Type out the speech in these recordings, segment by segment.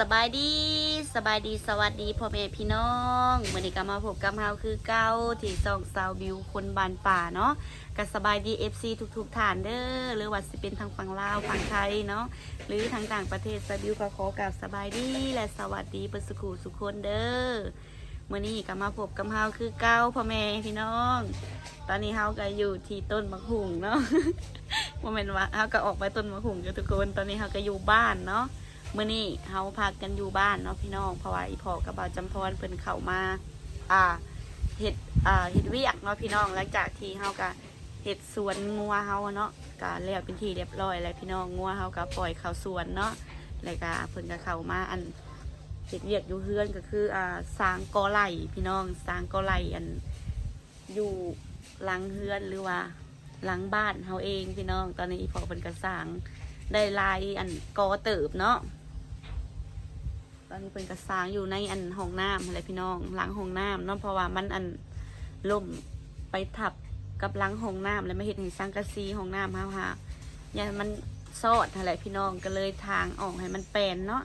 สบายดีสบายดีสวัสดีพ่อแม่พี่น้องมื่อนี้ก็มาพบกับเฮาคือเก้าที่ซองซาวบิวคนบานป่าเนาะก็สบายดี FC ทุกๆฐานเด้อหรือว่าสิเป็นทางฝั่งลาวฝั่งไทยเนาะหรือทางต่างประเทศซาบิวก็ขอกับสบายดีและสวัสดีเปิสุขสุขคนเด้อมื่อนี้ก็มาพบกับเฮาคือเก้าพ่อแม่พี่น้อง ตอนนี้เฮาก็อยู่ที่ต้นมะฮุงเนาะโมเมนว่าเฮาก็ออกไปต้นมะฮุงกันทุกคนตอนนี้เฮาก็อยู่บ้านเนาะ มื่อนี้เฮาพากันอยู่บ้านเนาะพี่น้องเพราะว่าอีพอกับบ่าวจำพรเพิ่นเข้ามา อ่าเฮ็ดอ่าเฮ็ดเวียกเนาะพี่น้องหลังจากที่เฮาก็เฮ็ดสวนงัวเฮาอะเนาะก็แล้วเป็นที่เรียบร้อยแล้วพี่น้องงัวเฮาก็ปล่อยเข้าสวนเนาะแล้วก็เพิ่นก็เข้ามาอันเฮ็ดเวียกอยู่เฮือนก็คืออ่าสร้างกอไหลพี่น้องสร้างกอไหลอันอยู่หลังเฮือนหรือว่าหลังบ้านเฮาเองพี่น้องตอนนี้อีพอเพิ่นก็สร้างได้ลายอันกอเติบเนาะ อนนี้เป็นกระสางอยู่ในอันห้องน้ำอะไรพี่น้องหล้างห้องน้ำเนาะเพราะว่ามันอันล่มไปทับกับหล้างห้องน้ำแล้วไม่เห็นให้สร้างกระซีห้องน้ำฮะฮะอย่ามันซอดอะไรพี่น้องก็เลยทางออกให้มันแปลนเนาะ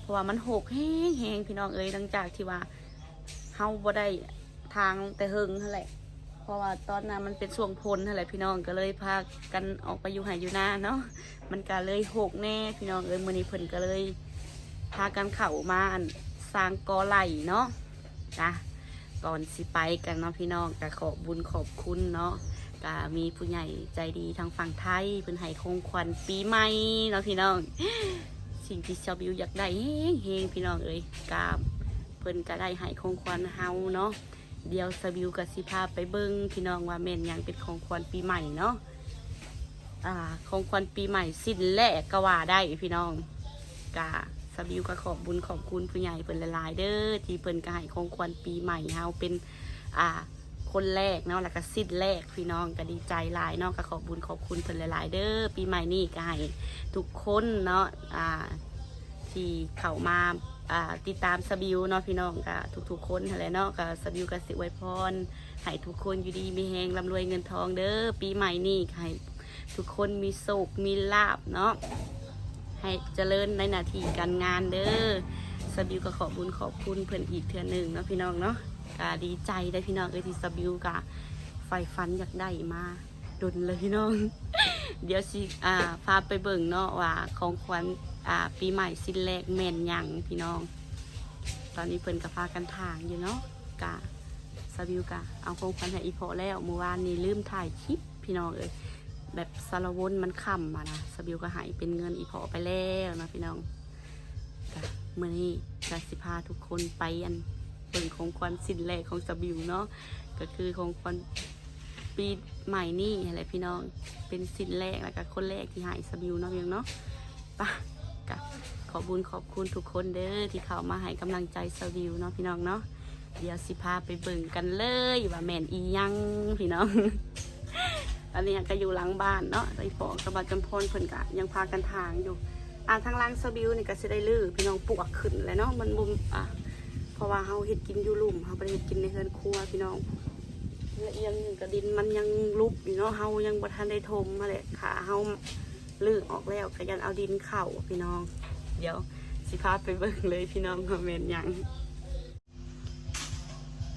เพราะว่ามันหกแห้งแห้งพี่น้องเอ้ยหลังจากที่ว่าเฮาบ่ได้ทางแต่เฮิงเท่าไหร่เพราะว่าตอนนั้นมันเป็นช่วงพ้นเท่าไหร่พี่น้องก็เลยพากันออกไปอยู่ไหอยู่หน้าเนาะมันก็เลยหกแน่พี่น้องเอ้ยมือนี้เพิ่นก็เลย พากันเข่ามาอันสร้างกอไหลเนาะจ้ะก่อนสิไปกันเนาะพี่น้องก็ขอบบุญขอบคุณเนาะก็มีผู้ใหญ่ใจดีทางฝั่งไทยเพิ่นให้คงควันปีใหม่เนาะพี่น้อง สิ่งที่ชาวบิวอยากได้เฮงๆพี่น้องเอ้ยกาเพิ่นก็ได้ให้คงควันเฮาเนาะเดี๋ยวสบิวกับสิพาไปเบิ้งพี่น้องว่าแม่นยังเป็นของควันปีใหม่เนาะอ่าของควันปีใหม่สิ้นแรกก็ว่าได้พี่น้องกา สบิวก็ขอบบุญขอบคุณผู้ใหญ่เพิ่นหลายเด้อที่เพิ่นก็ให้ของขวัญปีใหม่เฮาเป็นอ่าคนแรกเนาะแล้วก็สิ้นแรกพี่น้องก็ดีใจหลายเนาะก็ขอบบุญขอบคุณเพิ่นหลายๆเด้อปีใหม่นี้ก็ให้ทุกคนเนาะอ่าที่เข้ามาอ่าติดตามสบิวเนาะพี่น้องก็ทุกๆคนนั่นแหละเนาะก็สบิวก็สิอวยพรให้ทุกคนอยู่ดีมีแฮงร่ำรวยเงินทองเด้อปีใหม่นี้ก็ให้ทุกคนมีโชคมีลาบเนาะ ให้เจริญในหน้าที่การงานเด้อสบิวก็ขอบบุญขอบคุณเพื่อนอีกเทือหนึ่งเนาะพี่น้องเนาะก็ดีใจได้พี่น้องเอ้ยที่สบิวกะไฟฟันอยากได้มาดุนเลยพี่น้อง เดี๋ยวสิอ่าพาไปเบิ่งเนาะว่าของขวัญอ่าปีใหม่สิ้นแรกแม่นยังพี่น้อง ตอนนี้เพิ่นก็พากันทางอยู่เนาะกะสบิวกะเอาของขวัญให้อีพอแล้วเมื่อวานนี้ลืมถ่ายคลิปพี่น้องเอ้ย แบบสารวนมันค่ำมานะสบิวก็หายเป็นเงินอีพอไปแล้วนะพี่น้องเมื่อนี้จะสิพาทุกคนไปอันเปิ่งของควันสินแรกของสบิวเนาะก็คือของควันปีใหม่นี่อะไรพี่น้องเป็นสินแรกแล้วก็คนแรกที่หายสบิวเนาะพี่น้องเนาะปะกะขอบุญขอบคุณทุกคนเด้อที่เข้ามาให้กำลังใจสบิวเนาะพี่น้องเนาะเดี๋ยวสิพาไปเบิ่งกันเลยว่าแมนอียังพี่น้อง อันนี้ก็อยู่หลังบ้านเนาะไอ้ปอกกระบาจำพรเพิ่นกะยังพากันทางอยู่ อ่าทางล่างสบิวนี่ก็สิได้ลือพี่น้องปวกขึ้นเลยเนาะมันบุมอะเพราะว่าเฮาเฮ็ดกินอยู่ลุ่มเฮาบ่ไปเฮ็ดกินในเฮือนครัวพี่น้องละอีกอยังหนึ่งก็ดินมันยังลุกอยู่เนาะเฮายังบ่ทันได้ทมมาเลยขาเฮาลือออกแล้วก็ยังเอาดินเข้าพี่น้อง เดี๋ยวสิพาไปเบิ่งเลยพี่น้องว่าแม่นหยัง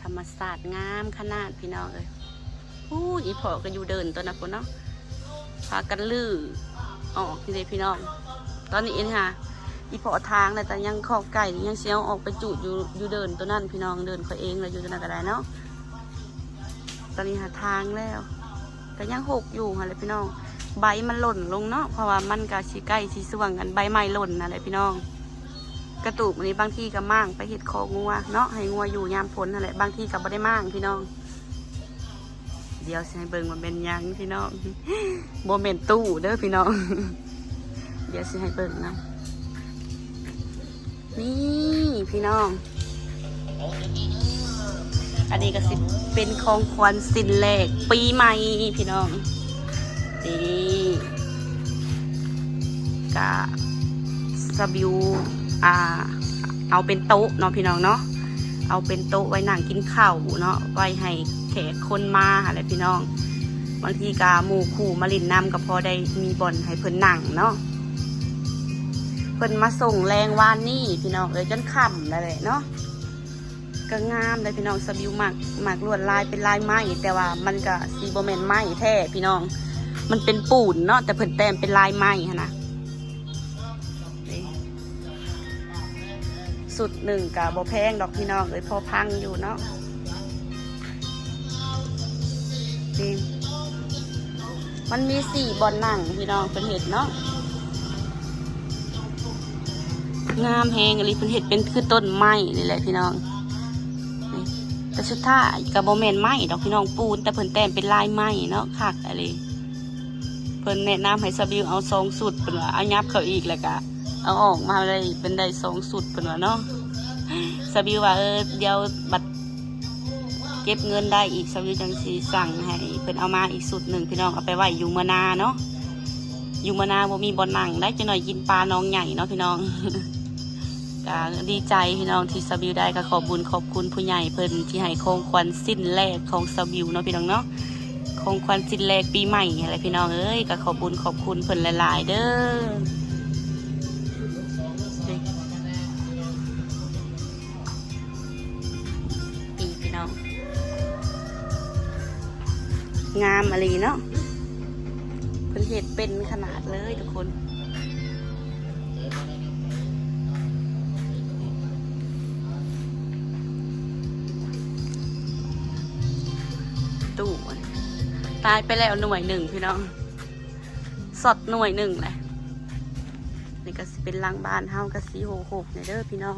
ธรรมศาสตร์งามขนาดพี่น้องเอ้ย อู้อีพอก็อยู่เดินตัวนะคนเนาะพากันลื้อออกนี่เลยพี่น้อง ตอนนี้เองค่ะอีพอทางแต่ยังขอบไก่ยังเสียวออกไปจุอยู่อยู่เดินตัวนั่นพี่น้องเดินเขาเองเลยอยู่ตัวนั้นก็ได้เนาะตอนนี้หาทางแล้วแต่ยังหกอยู่ค่ะเลยพี่น้อง ใบมันหล่นลงเนาะเพราะว่ามันกับชีใกล้ชีสว่างกันใบไม้หล่นนะเลยพี่น้อง กระตูกอันนี้บางทีก็มั่งไปเห็ดคองัวเนาะให้งัวอยู่ยามฝนนั่นแหละบางทีก็บ่ได้มั่างพี่น้อง เดี๋ยวสิให้เบิ่งมันเป็นหยังพี่น้องโมเมนตู้เด้อพี่น้อง เดี๋ยวสิให้เบิ่งนะนี่พี่น้อง อันนี้ก็สิเป็นของขวัญสินแรกปีใหม่พี่น้องนี่กะสบิวอ่า เอาเป็นโต๊ะเนาะพี่น้องเนาะ เอาเป็นโต๊ะไว้นั่งกินข้าวเนาะไว้ให้แขกคนมาอะไรพี่น้อง บางทีกาหมู่คู่มาลินน้ำก็พอได้มีบ่อนให้เพิ่นนั่งเนาะเพิ่นมาส่งแรงวานนี่พี่น้องเอ้ยจนค่ำแล้วแหละเนาะก็งามเลยพี่น้องสบิวมักมักลวดลายเป็นลายไม้แต่ว่ามันก็ซีโบแมนไม้แท้พี่น้อง มันเป็นปูนเนาะแต่เพิ่นแต้มเป็นลายไม้หั้นนะ สุดหนึ่งกับโบแพงดอกพี่น้องเอ้ยพอพังอยู่เนาะนี่มันมีสี่บอลหนังพี่น้องเป็นเห็ดเนาะงามแหงอะไรเป็นเห็ดเป็นคือต้นไม้นี่แหละพี่น้องแต่สุดท้ายกับโบแมนไม้ดอกพี่น้องปูน แต่เพิ่นแต้มเป็นลายไม้เนาะคักอะไรเพิ่นแนะนำให้สบิวเอาสองสุดเป็นว่าเอายับเขาอีกแล้วก็ เอาออกมาเลยเป็นได้สองสุดเป็นว่าเนาะสบิวว่าเออเดี๋ยวบัตรเก็บเงินได้อีกสบิวจังสีสั่งให้เพิ่นเอามาอีกสุดหนึ่งพี่น้องเอาไปไว้อยู่เมือนาเนาะอยู่เมือนาบ่มีบอลนังได้จะหน่อยกินปลาน้องใหญ่เนาะพี่น้องก็ดีใจพี่น้องที่สบิวได้ก็ขอบุญขอบคุณผู้ใหญ่เพิ่นที่ให้ของขวัญสิ้นแรกของสบิวเนาะพี่น้องเนาะของขวัญสิ้นแรกปีใหม่อะไรพี่น้องเอ้ยก็ขอบบุญขอบคุณเพิ่นหลาย ๆ เด้อ งามอะไรเนาะเพิ่นเห็ดเป็นขนาดเลยทุกคนตู้ตายไปแล้วหน่วยหนึ่งพี่น้อง สดหน่วยหนึ่งแหละนี่ก็สิเป็นลังบ้านเฮาก็สีโหกหกเนี่ยเด้อพี่น้อง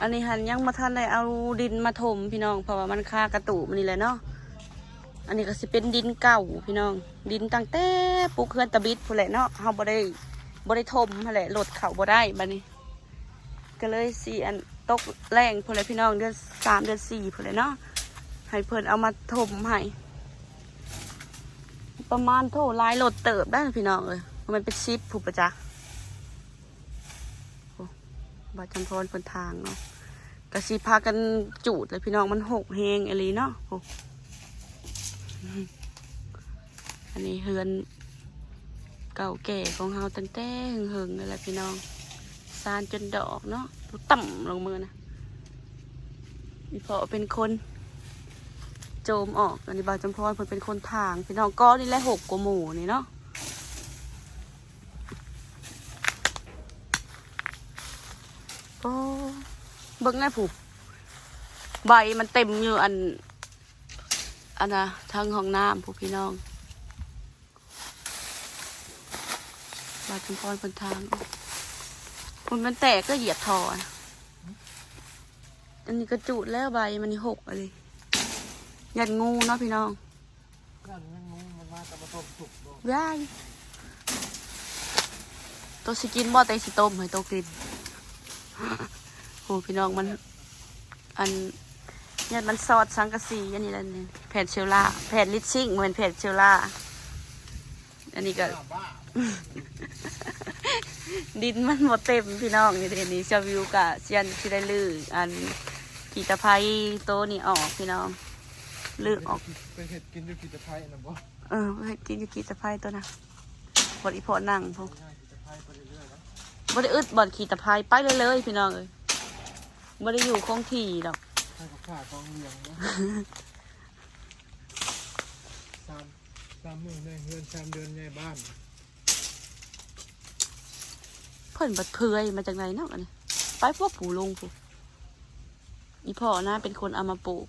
อันนี้หันยังมาทันได้เอาดินมาถมพี่น้อง เพราะว่ามันค่ากระตูมันนี่แหละเนาะ อันนี้ก็สิเป็นดินเก่าพี่น้อง ดินตั้งแต่ปลูกเฮือนตะบิดพู้นแหละเนาะเฮาบ่ได้บริทมนั่นแหละรถเขาบ่ได้บัดนี้ ก็เลยสี่อันตกแรงพอเลยพี่น้องเดือนสามเดือนสี่พอเลยเนาะ ให้เพิ่นเอามาถมให้ ประมาณโทหลายรถเติบได้พี่น้องเลยมันเป็นชิปผูกประจักษ์บาจันพรเพิ่นทางเนาะ กระสีพากันจูดเลยพี่น้องมันหกเฮงอะไรเนาะอ้อันนี้เฮือนเก่าแก่ของเฮาตั้งแต่เฮิงๆนั่แหละพี่น้องซานจนดอกเนาะต่ำลงมือนะอีพอเป็นคนโจมออกอันนี้บาจำพรเพิ่นเป็นคนทางพี่น้องก็นี่แหละหกกว่าหมู่นี่เนาะโอ้ เบิ่งไงผูกใบมันเต็มอยู่อัน อันน่ะทางห้องน้ำผู้พี่น้องบาดจมพรบนทางคุณมันแตกก็เหยียบทออันนี้ก็จุดแล้วใบมันนี่หกอะไรยันงูเนาะพี่น้องนั่นมันงูมันมาแต่มาต้มสุกบ่ว้ายตัวสกินบ่แต่สิต้มให้ตัวกิน โหพี่น้องมัน อันยันมันซอดสังกะสีอันนี้แหละนี่แผ่นเชลล่าแผ่นลิชชิ่งเหมือนแผ่นเชลล่าอันนี้ก็บ้าบ้าดินมันหมดเต็มพี่น้องนี่เดี๋ยวนี้ชาวิวกะเซียนที่ได้ลืออันขีตะไคร้โตนี่ออกพี่น้องลือออกไปเห็ดกินด้วยกินตะไคร้นะบ่เออให้กินอยู่ขีตะไคร้ตัวนะบดอีพอนั่งพวกง่ายกินตะไคร้ไปเรื่อยๆนะบไดอึดบอดขีตะไคร้ไปเลยเลยพี่น้องเอ้ย บไดอยู่คงที่ดอกให้กับข้ากองเลี้ยงนะสามสามมือในเฮือนสามเดือนในบ้านเพิ่นบัดเพยมาจากไหนเนาะอันนี้ไปพวกปู่ลงพวกอีพ่อนะเป็นคนเอามาปลูก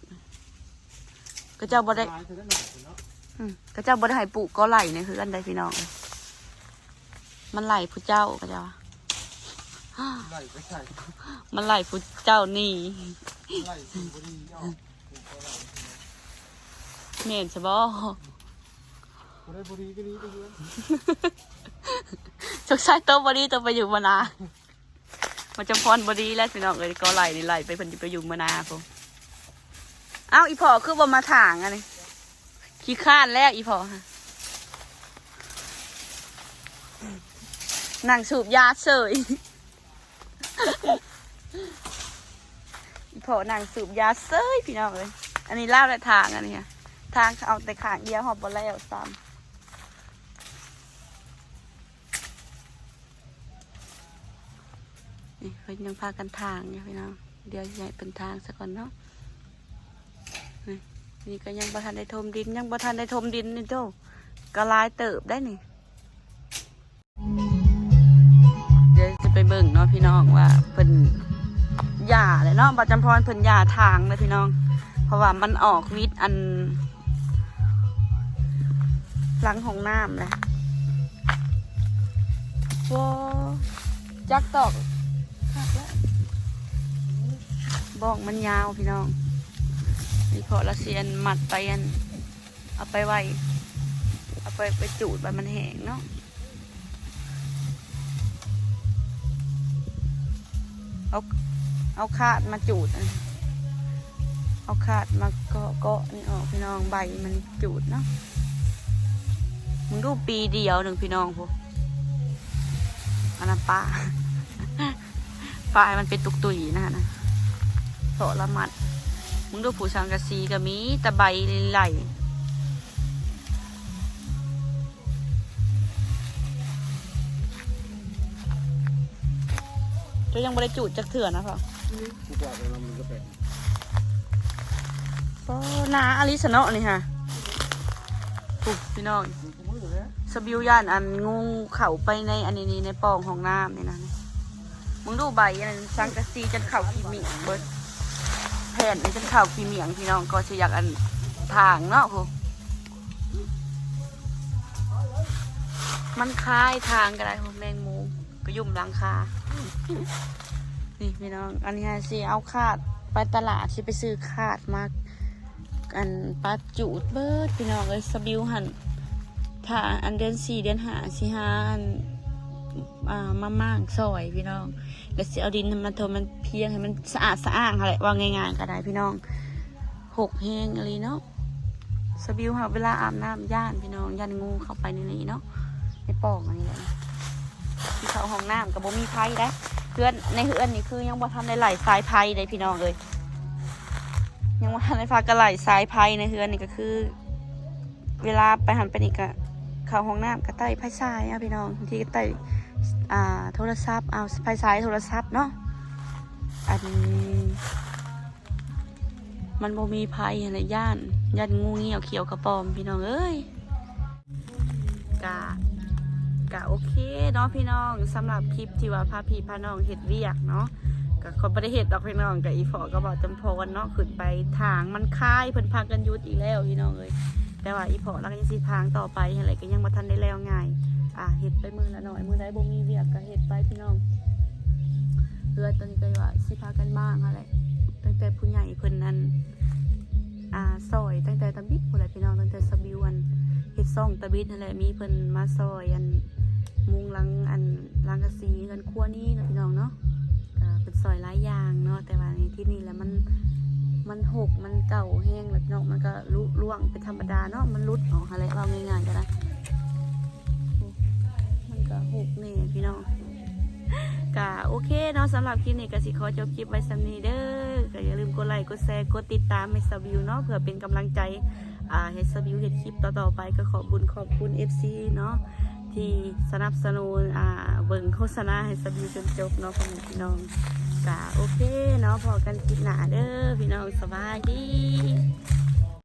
ก็เจ้าบ่ได้ตายเท่านั้นหน่อยเนาะอืมก็เจ้าบ่ได้ให้ปลูกก็ไหลในคือกันได้พี่น้องเอ้ยมันไหลผู้เจ้าก็เจ้าว่า ไล่ไปใส่มันไหลผู้เจ้านี่ไล่สิ่งบุรีออกปลูกอะไรเมนใช่บ่บุได้บุรีก็นี้ไปเยอะชกชายโตบอดีตัวไปอยู่มานามาจำพรบอดีแล้วพี่น้องเอ้ยก็ไหลนี่ไหลไปเพิ่นสิไปอยู่มานาพงเอ้าอีพ่อคือบ่มาถางอันนี้ขี้ข้านแล้วอีพ่อนั่งสูบยาเสย พอนั่งสูบยาเสยพี่น้องเอ้ยอันนี้เล่าและทางอันนี้ค่ะทางเอาแต่ขางเดียวหอบบนแล้วซ้ำนี่เพิ่นยังพากันทางอยู่พี่น้องเดี๋ยวใหญ่เป็นทางซะก่อนเนาะนี่ก็ยังบ่ทันได้ทมดิน ยังบ่ทันได้ทมดินนี่โตก็หลายเติบได้นี่ พี่น้องว่าเพิ่นหย่าเลยเนาะบัจจำพรเพิ่นหย่าทางเลยพี่น้อง เพราะว่ามันออกวิทย์อัน หลังของน้ำแหละว้จักตอกบ้องมันยาวพี่น้องนี่ขอละเซียนมัดไปอัน เอาไปไว้ เอาไปไปจูดไปมันแห้งเนาะ เอาคาดมาจูดอะเอาคาดมาเกาะเกาะนี่ออกพี่น้องใบมันจูดเนาะมึงดูปีเดียวหนึ่งพี่น้องพวกอันนั้นป้าปลายมันเป็นตุกตุยนะนะโสละมัด มึงดูผู้สังกะสีก็มีแต่ใบไหลจะยังบริจูดจักเถื่อนะพ่อ กูกว่าแล้วมันก็แปลกก็นาอลิสเนาะนี่ค่ะปุ๊บพี่น้องสบิวย่านอันงูเข่าไปในอันนี้ในปองของน้ำนี่นะมึงดูใบอันนั้นสังกะสีจนเข่าขีเมียงเบิดแผ่นนี่จนเข่าขีเมียงพี่น้องก็จะอยากอันทางเนาะพวกมันคล้ายทางก็ได้พวกแมงมุมก็ยุ่มลังคา นี่พี่น้อง อันนี้ฮะสิเอาคาดไปตลาดสิไปซื้อคาดมาอันปลาจูดเบิดพี่น้องเลยสบิวหันถ้าอันเดือนสี่เดือนห้าสิหาอันอ่ามาม่างซอยพี่น้องแล้วสิเอาดินมาทมมันเพียงให้มันสะอาดสะอ้างอะไรว่าง่ายๆก็ได้พี่น้องหกแหงอะไรเนาะสบิวค่ะเวลาอาบน้ำย่านพี่น้องย่านงูเข้าไปในนี้เนาะในปองอันนี้แหละที่เขาห้องน้ำกับบ่มีไฟได้ เพื่อนในเฮือนนี่คือยังบ่ทันได้ไหลสายไพ่เลยพี่น้องเลยยังบ่ทันได้พากระไหลสายไพ่ในเฮือนนี่ก็คือ เวลาไปหันไปนี่ก็เข้าห้องน้ำก็ใต้ไพ่ทรายอะพี่น้องทีก็ใต้อ่าโทรศัพท์เอาไพ่ทรายโทรศัพท์เนาะอันมันบ่มีไพ่อะไรย่านย่านงูเงี้ยวเขียวกระปอมพี่น้องเอ้ยกะ กะโอเคเนาะพี่น้องสำหรับคลิปที่ว่าพาพี่พาน้องเห็ดเวียกเนาะก็คนประเทศดอกพี่น้องกับอีฟอก็บอกจำพรเนาะขึ้นไปทางมันคายเพิ่นพักกันยุดอีกแล้วพี่น้องเลยแต่ว่าอีฟอแล้วก็ยังสิทางต่อไปอะไรก็ยังมาทันได้แล้วง่ายอะเห็ดไปมือละหน่อยมือใดบ่มีเวียกก็เห็ดไปพี่น้องเรือตอนนี้ก็ว่าสิพากันบ้างอะไรตั้งแต่ผู้ใหญ่เพิ่นนั้นอ่าซอยตั้งแต่ตะบิดพุ่นแหละพี่น้องตั้งแต่สบิวันเฮ็ดซ่องตะบิดนั่นแหละมีเพิ่นมาซอยอัน มุงลังอันลังกระสีกันครัวนี่นะพี่น้องเนาะก็เป็นซอยหลายอย่างเนาะแต่ว่าในที่นี่แหล้วมันมันหกมันเก่าแห้งแล้วพี่น้องมันก็ลุล่วงเป็นธรรมดาเนาะมันรุดออกอะไรเราง่ายๆก็ได้มันก็หกนี่พี่น้องก็โอเคเนาะสำหรับคลิปนี้ก็สิขอจบคลิปไว้สำนีเด้อก็อย่าลืมกดไลค์กดแชร์กดติดตามให้สบิวเนาะเพื่อเป็นกำลังใจอ่าให้สบิวเห็นคลิปต่อๆไปก็ขอบุญขอบคุณ FC เนาะ ที่สนับสนุนอ่าเบิ่งโฆษณาให้สบิวจนจบเนาะพ่อแม่พี่น้องกะโอเคเนาะพอกันคลิปหน้าเด้อพี่น้องสบายดี